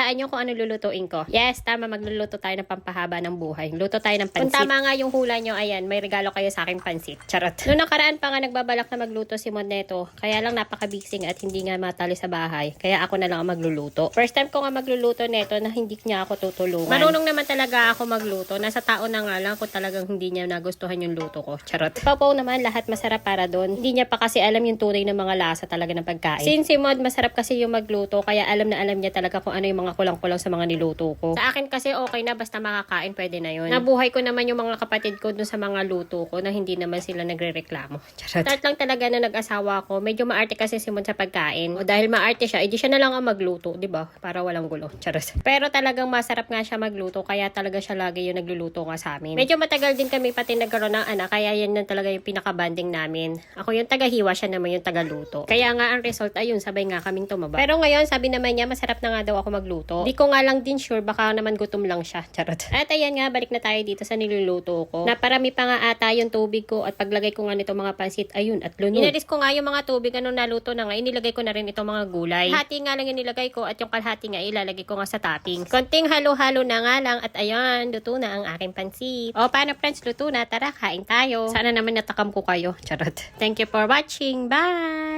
Hulaan nyo kung ano lulutuin ko. Yes, tama, magluluto tayo ng pampahaba ng buhay. Luto tayo ng pansit. Kung tama nga yung hula nyo, ayan, may regalo kayo sa akin pansit. Charot. Noong nakaraan pa nga nagbabalak na magluto si Mod neto, kaya lang napaka-busy at hindi nga matali sa bahay. Kaya ako na lang ang magluluto. First time ko nga magluluto neto na hindi niya ako tutulungan. Marunong naman talaga ako magluto. Nasa tao na nga lang kung talagang hindi niya nagustuhan yung luto ko. Charot. Papaw naman lahat masarap para doon. Hindi niya pa kasi alam yung tunay ng mga lasa talaga ng pagkain. Since si Mod masarap kasi yung magluto, kaya alam na alam niya talaga kung ano yung mga kulang-kulang sa mga niluto ko. Sa akin kasi okay na basta makakain pwede na yun. Nabuhay ko naman yung mga kapatid ko dun sa mga luto ko na hindi naman sila nagre-reklamo. Charot. Start lang talaga na nag-asawa ko. Medyo maarte kasi si Mod sa pagkain. O dahil maarte siya, edi siya na lang ang magluto, di ba? Para walang gulo. Charot. Pero talagang masarap nga siya magluto, kaya talaga siya lagi yung nagluluto nga sa amin. Medyo matagal din kami pati nagkaroon ng anak, kaya yan na talaga yung pinaka-banding namin. Ako yung tagahiwa, siya naman yung tagaluto. Kaya nga ang result, ayun, sabay nga kaming tumaba. Pero ngayon, sabi naman niya, masarap na nga daw ako magluto. Di ko nga lang din sure, baka naman gutom lang siya. Charot. At ayan nga, balik na tayo dito sa niluluto ko. Naparami pa nga ata yung tubig ko at paglagay ko nga nito mga pansit, ayun, at lunod. Inalis ko nga yung mga tubig, anong naluto na nga, inilagay ko na rin itong mga gulay. Hati nga lang yung nilagay ko at yung kalhati nga ilalagay ko nga sa toppings. Konting halo-halo na nga lang at ayan, luto na ang aking pansit. O, paano friends, luto na? Tara, kain tayo. Sana naman natakam ko kayo. Charot. Thank you for watching. Bye!